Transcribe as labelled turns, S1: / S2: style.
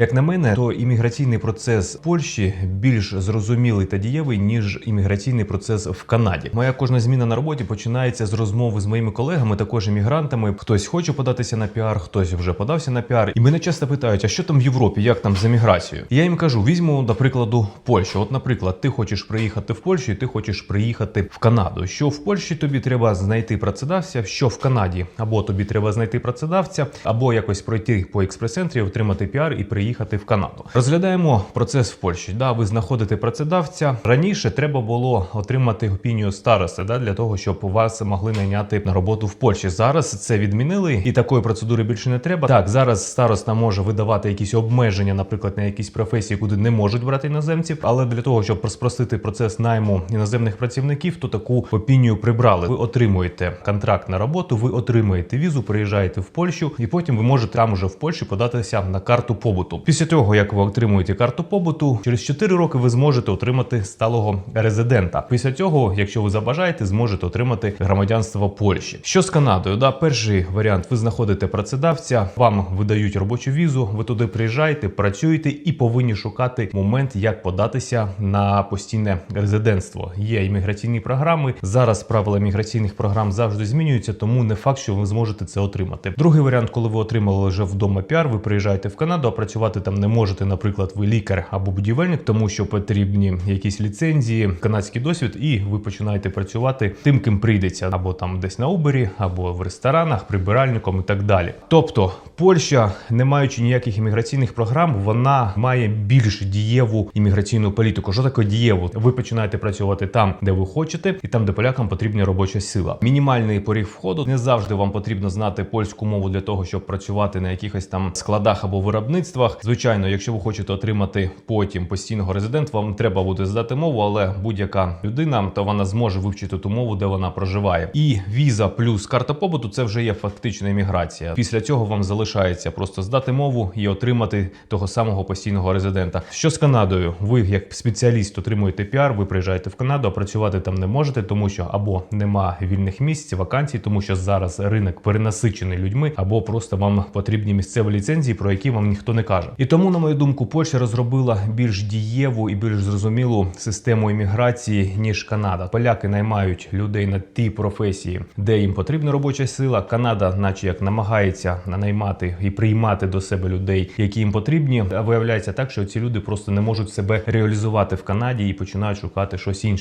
S1: Як на мене, то імміграційний процес в Польщі більш зрозумілий та дієвий ніж імміграційний процес в Канаді. Моя кожна зміна на роботі починається з розмови з моїми колегами, також іммігрантами. Хтось хоче податися на піар, хтось вже подався на піар. І мене часто питають: а що там в Європі, як там з еміграцією? Я їм кажу: візьму, до прикладу, Польщу. От, наприклад, ти хочеш приїхати в Польщу, і ти хочеш приїхати в Канаду. Що в Польщі тобі треба знайти працедавця, що в Канаді або тобі треба знайти працедавця, або якось пройти по експрес-центрі, отримати піар і приїхати в Канаду. Розглядаємо процес в Польщі. Да, ви знаходите працедавця. Раніше треба було отримати опінію старости, да, для того, щоб вас могли найняти на роботу в Польщі. Зараз це відмінили, і такої процедури більше не треба. Так, зараз староста може видавати якісь обмеження, наприклад, на якісь професії, куди не можуть брати іноземців. Але для того, щоб спростити процес найму іноземних працівників, то таку опінію прибрали. Ви отримуєте контракт на роботу, ви отримуєте візу, приїжджаєте в Польщу, і потім ви можете там уже в Польщі податися на карту побуту. Після того, як ви отримуєте карту побуту, через 4 роки ви зможете отримати сталого резидента. Після цього, якщо ви забажаєте, зможете отримати громадянство Польщі. Що з Канадою? Да, перший варіант: ви знаходите працедавця, вам видають робочу візу, ви туди приїжджаєте, працюєте і повинні шукати момент, як податися на постійне резидентство. Є імміграційні програми. Зараз правила міграційних програм завжди змінюються, тому не факт, що ви зможете це отримати. Другий варіант, коли ви отримали вже вдома піар, ви приїжджаєте в Канаду, а працювати там не можете. Наприклад, ви лікар або будівельник, тому що потрібні якісь ліцензії, канадський досвід, і ви починаєте працювати тим, ким прийдеться, або там десь на Убері, або в ресторанах, прибиральником і так далі. Тобто, Польща, не маючи ніяких імміграційних програм, вона має більш дієву імміграційну політику. Що таке дієву? Ви починаєте працювати там, де ви хочете, і там, де полякам потрібна робоча сила. Мінімальний поріг входу не завжди вам потрібно знати польську мову для того, щоб працювати на якихось там складах або виробництвах. Звичайно, якщо ви хочете отримати потім постійного резидента, вам треба буде здати мову, але будь-яка людина то вона зможе вивчити ту мову, де вона проживає. І віза плюс карта побуту це вже є фактична імміграція. Після цього вам залишається просто здати мову і отримати того самого постійного резидента. Що з Канадою? Ви як спеціаліст отримуєте піар, ви приїжджаєте в Канаду, а працювати там не можете, тому що або нема вільних місць, вакансій, тому що зараз ринок перенасичений людьми, або просто вам потрібні місцеві ліцензії, про які вам ніхто не каже. І тому, на мою думку, Польща розробила більш дієву і більш зрозумілу систему імміграції ніж Канада. Поляки наймають людей на ті професії, де їм потрібна робоча сила. Канада, наче як намагається наймати і приймати до себе людей, які їм потрібні. А виявляється так, що ці люди просто не можуть себе реалізувати в Канаді і починають шукати щось інше.